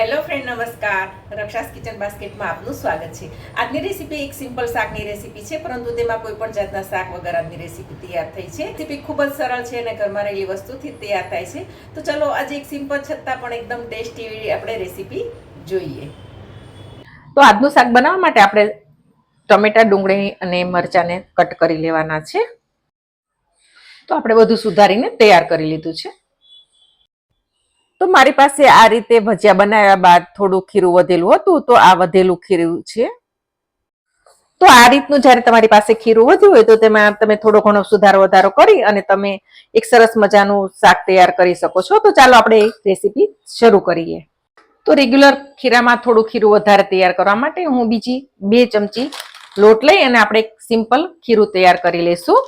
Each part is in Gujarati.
હેલો ફ્રેન્ડ, નમસ્કાર. રક્ષાસ કિચન બાસ્કેટમાં આપનું સ્વાગત છે. આજની રેસીપી એક સિમ્પલ શાકની રેસીપી છે, પરંતુ તેમાં કોઈ પણ જાતના શાક વગર આજની રેસીપી તૈયાર થઈ છે. રેસીપી ખૂબ જ સરળ છે અને ઘરમાં રહેલી વસ્તુથી તૈયાર થાય છે. તો ચલો, આજે એક સિમ્પલ છતાં પણ એકદમ ટેસ્ટી આપણે રેસીપી જોઈએ. તો આજનું શાક બનાવવા માટે આપણે ટમેટા, ડુંગળી અને મરચાંને કટ કરી લેવાના છે. તો આપણે બધું સુધારીને તૈયાર કરી લીધું છે. તો મારી પાસે આ રીતે ભજીયા બનાવ્યા બાદ થોડું ખીરું વધેલું હતું, તો આ વધેલું ખીરું છે. તો આ રીતનું જ્યારે તમારી પાસે ખીરું વધ્યું હોય તો તેમાં તમે થોડો ઘણો સુધારો વધારો કરી અને તમે એક સરસ મજાનું શાક તૈયાર કરી શકો છો. તો ચાલો આપણે રેસીપી શરૂ કરીએ. તો રેગ્યુલર ખીરામાં થોડું ખીરું વધારે તૈયાર કરવા માટે હું બીજી બે ચમચી લોટ લઈ અને આપણે સિમ્પલ ખીરું તૈયાર કરી લઈશું.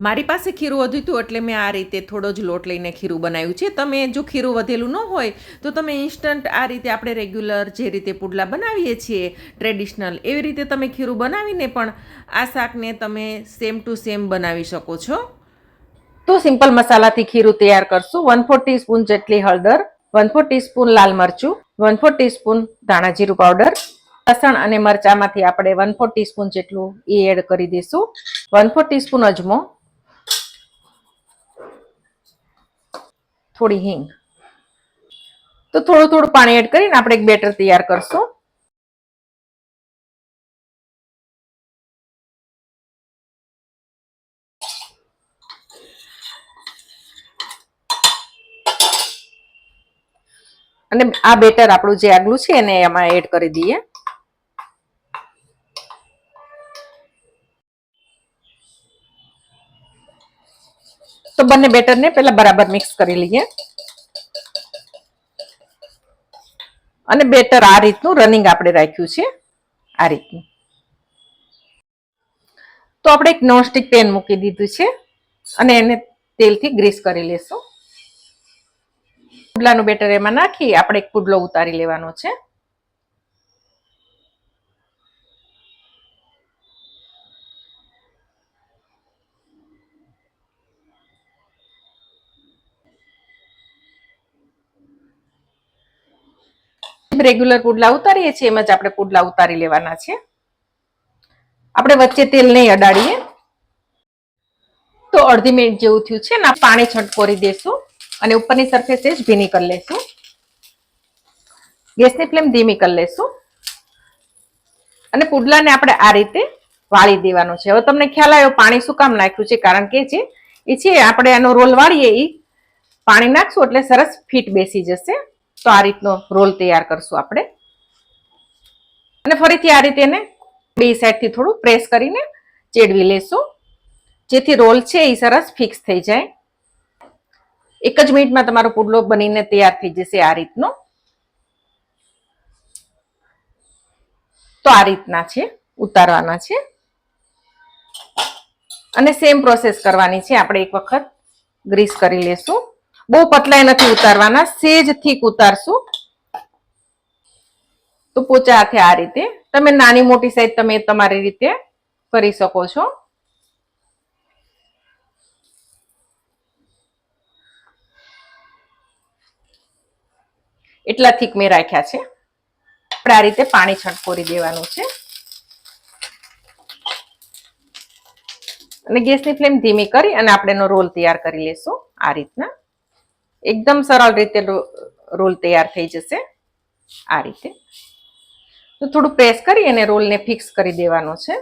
મારી પાસે ખીરું વધ્યું હતું એટલે મેં આ રીતે થોડો જ લોટ લઈને ખીરું બનાવ્યું છે. તમે જો ખીરું વધેલું ન હોય, તો તમે ઇન્સ્ટન્ટ આ રીતે આપણે રેગ્યુલર જે રીતે પુડલા બનાવીએ છીએ ટ્રેડિશનલ એવી રીતે તમે ખીરું બનાવીને પણ આ શાકને તમે સેમ ટુ સેમ બનાવી શકો છો. તો સિમ્પલ મસાલાથી ખીરું તૈયાર કરશું. વન ફોર ટીસ્પૂન જેટલી હળદર વન ફોર ટીસ્પૂન લાલ મરચું વન ફોર ટીસ્પૂન ધાણા જીરું પાવડર લસણ અને મરચામાંથી આપણે વન ફોર ટીસ્પૂન જેટલું એ એડ કરી દઈશું. વન ફોર ટીસ્પૂન અજમો થોડી હિંગ. તો થોડું થોડું પાણી એડ કરીને આપણે એક બેટર તૈયાર કરશું. અને આ બેટર આપણું જે આગલું છે એને એમાં એડ કરી દઈએ. તો બંને બેટરને પહેલા બરાબર મિક્સ કરી લઈએ. અને બેટર આ રીતનું રનિંગ આપણે રાખ્યું છે, આ રીતનું. તો આપણે એક નોનસ્ટિક પેન મૂકી દીધું છે, અને એને તેલથી ગ્રીસ કરી લેશું. પુડલાનું બેટર એમાં નાખી, આપણે એક પુડલો ઉતારી લેવાનો છે. રેગ્યુલર પુડલા ઉતારીએ છીએ, એમ જ આપણે પુડલા ઉતારી લેવાના છે. આપણે વચ્ચે તેલ નહીં અડાડીએ. તો અડધી મિનિટ જેવું થયું છે ને પાણી છંટકોરી દેશું અને ઉપરની સરફેસ જ ભીની કરી લેશું. ગેસની ફ્લેમ ધીમી કરી લેશું. અને પુડલાને આપણે આ રીતે વાળી દેવાનો છે. હવે તમને ખ્યાલ આવ્યો, પાણી શું કામ નાખ્યું છે? કારણ કે છે એ છે, આપણે આનો રોલ વાળીએ એ પાણી નાખશું એટલે સરસ ફીટ બેસી જશે. તો આ રીતનો રોલ તૈયાર કરશું આપણે. અને ફરીથી આ રીતે એને બે સાઈડથી થોડું પ્રેસ કરીને ચેડવી લેશું. જેથી રોલ છે એ સરસ ફિક્સ થઈ જાય. એક જ મિનિટમાં તમારો પુડલો બનીને તૈયાર થઈ જશે આ રીતનો. તો આ રીતના છે, ઉતારવાના છે. અને સેમ પ્રોસેસ કરવાની છે. આપણે એક વખત ગ્રીસ કરી લેશું. બહુ પતલાય નથી ઉતારવાના સેજ થીક ઉતારશું. તો પોચા હાથે આ રીતે. તમે નાની મોટી સાઈઝ તમે તમારી રીતે કરી શકો છો. એટલા થીક મેં રાખ્યા છે. આપણે આ રીતે પાણી છટકોરી દેવાનું છે. અને ગેસની ફ્લેમ ધીમી કરી અને આપણે એનો રોલ તૈયાર કરી લેશું આ રીતના. એકદમ સરળ રીતે રોલ તૈયાર થઈ જશે. આ રીતે. તો થોડું પ્રેસ કરી અને રોલને ફિક્સ કરી દેવાનો છે.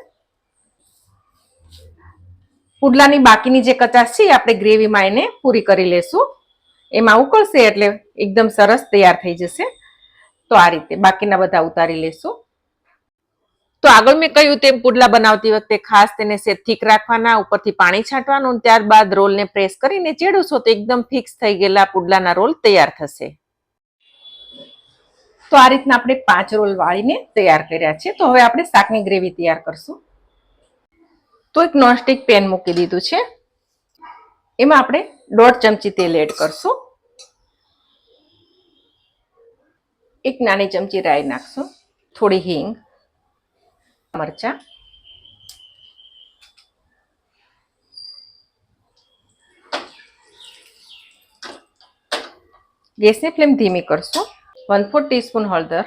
પુડલાની બાકીની જે કચાશ છે આપણે ગ્રેવીમાં એને પૂરી કરી લેશું. એમાં ઉકળશે એટલે એકદમ સરસ તૈયાર થઈ જશે. તો આ રીતે બાકીના બધા ઉતારી લેશું. તો આગળ મેં કહ્યું તેમ પુડલા બનાવતી વખતે ખાસ તેને સે થીક રાખવાના, ઉપરથી પાણી છાંટવાનું ત્યારબાદ રોલને પ્રેસ કરીને ચેડવશો તો એકદમ ફિક્સ થઈ ગયેલા પુડલાના રોલ તૈયાર થશે. તો આ રીતના આપણે પાંચ રોલ વાળીને તૈયાર કર્યા છે. તો હવે આપણે શાકની ગ્રેવી તૈયાર કરશું. તો એક નોનસ્ટિક પેન મૂકી દીધું છે. એમાં આપણે દોઢ ચમચી તેલ એડ કરશું. એક નાની ચમચી રાઈ નાખશું. થોડી હિંગ. મરચા. ગેસની ફ્લેમ ધીમી કરશું. વન ફોર ટીસ્પૂન હળદર,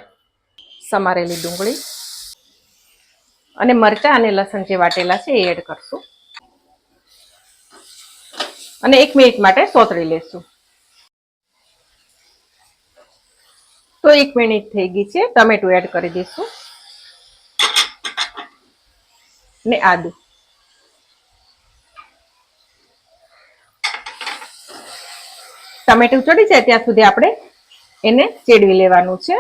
સમારેલી ડુંગળી અને મરચાં અને લસણ જે વાટેલા છે એ એડ કરશું. અને એક મિનિટ માટે સોતરી લેશું. તો એક મિનિટ થઈ ગઈ છે, ટમેટું એડ કરી દઈશું. ને આદુ ટમેટું ચડી જાય ત્યાં સુધી આપણે એને ચેડવી લેવાનું છે.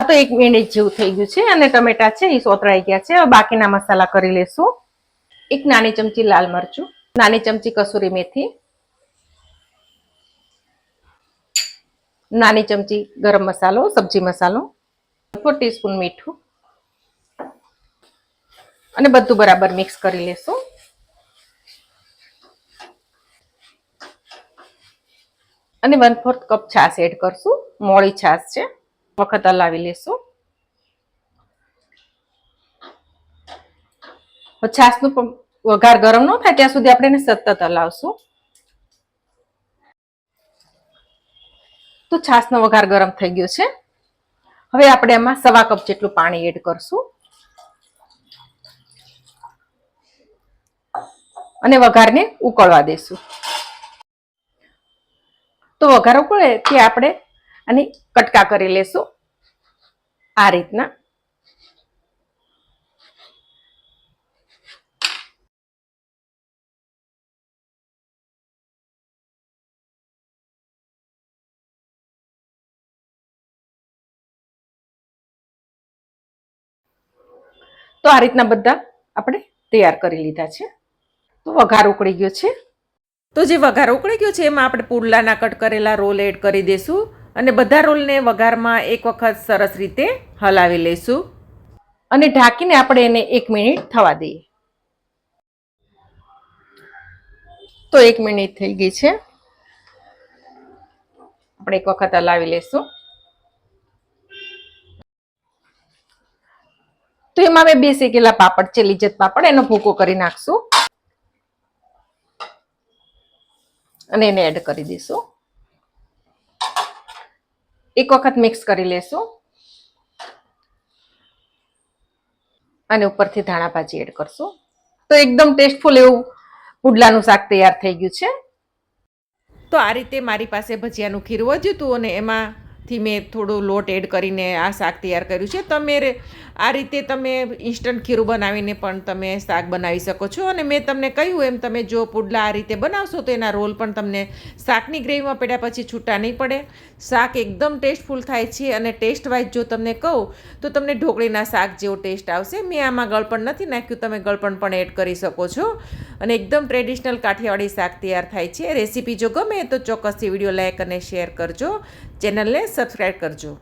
તો એક મિનિટ જેવું થઈ ગયું છે અને ટમેટા છે, એ સોતરાઈ ગયા છે. હવે બાકીના મસાલા કરી લેશું. એક નાની ચમચી લાલ મરચું, નાની ચમચી કસૂરી મેથી, નાની ચમચી ગરમ મસાલો, સબ્જી મસાલો ફોર ટીસ્પૂન મીઠું અને બધું બરાબર મિક્સ કરી લેશું. અને વન ફોર્થ કપ છાશ એડ કરશું. મોળી છાશ છે. વખત હલાવી લેશું. છાશનું વઘાર ગરમ ન થાય ત્યાં સુધી આપણે એને સતત હલાવશું. તો છાશનો વઘાર ગરમ થઈ ગયો છે. હવે આપણે એમાં સવા કપ જેટલું પાણી એડ કરશું. અને વઘારને ઉકળવા દેશું. તો વઘાર ઉકળે તે આપણે આની કટકા કરી લેશું. આ રીતના. તો આ રીતના બધા આપણે તૈયાર કરી લીધા છે. તો વઘાર ઉકળી ગયો છે. તો જે વઘાર ઉકળી ગયો છે એમાં આપણે પુડલાના કટ કરેલા રોલ એડ કરી દઈશું અને બધા રોલને વઘારમાં એક વખત સરસ રીતે હલાવી લઈશું અને ઢાંકીને આપણે એને એક મિનિટ થવા દઈએ. તો એક મિનિટ થઈ ગઈ છે. આપણે એક વખત હલાવી લઈશું તો એમાં મેં બે શેકેલા પાપડ છે લીજત પાપડ એનો ભૂકો કરી નાખશું. અને એને એડ કરી દઈશું. એક વખત મિક્સ કરી લેશું. અને ઉપરથી ધાણા ભાજી એડ કરશું. તો એકદમ ટેસ્ટફુલ એવું પુડલાનું શાક તૈયાર થઈ ગયું છે. તો આ રીતે મારી પાસે ભજીયાનું ખીરું વધ્યું હતું અને એમાંથી મેં થોડો લોટ એડ કરીને આ શાક તૈયાર કર્યું છે. તમે આ રીતે તમે ઇન્સ્ટન્ટ ખીરું બનાવીને પણ તમે શાક બનાવી શકો છો. અને મેં તમને કહ્યું એમ, તમે જો પુડલા આ રીતે બનાવશો તો એના રોલ પણ તમને શાકની ગ્રેવીમાં પડ્યા પછી છૂટા નહીં પડે. શાક એકદમ ટેસ્ટફુલ થાય છે અને ટેસ્ટ વાઇઝ જો તમને કહું, તો તમને ઢોકળીના શાક જેવો ટેસ્ટ આવશે. મેં આમાં ગળપણ નથી નાખ્યું, તમે ગળપણ પણ એડ કરી શકો છો. અને એકદમ ટ્રેડિશનલ કાઠિયાવાડી શાક તૈયાર થાય છે. રેસીપી જો ગમે તો ચોક્કસથી વીડિયો લાઇક અને શેર કરજો. ચેનલને સબસ્ક્રાઈબ કરજો.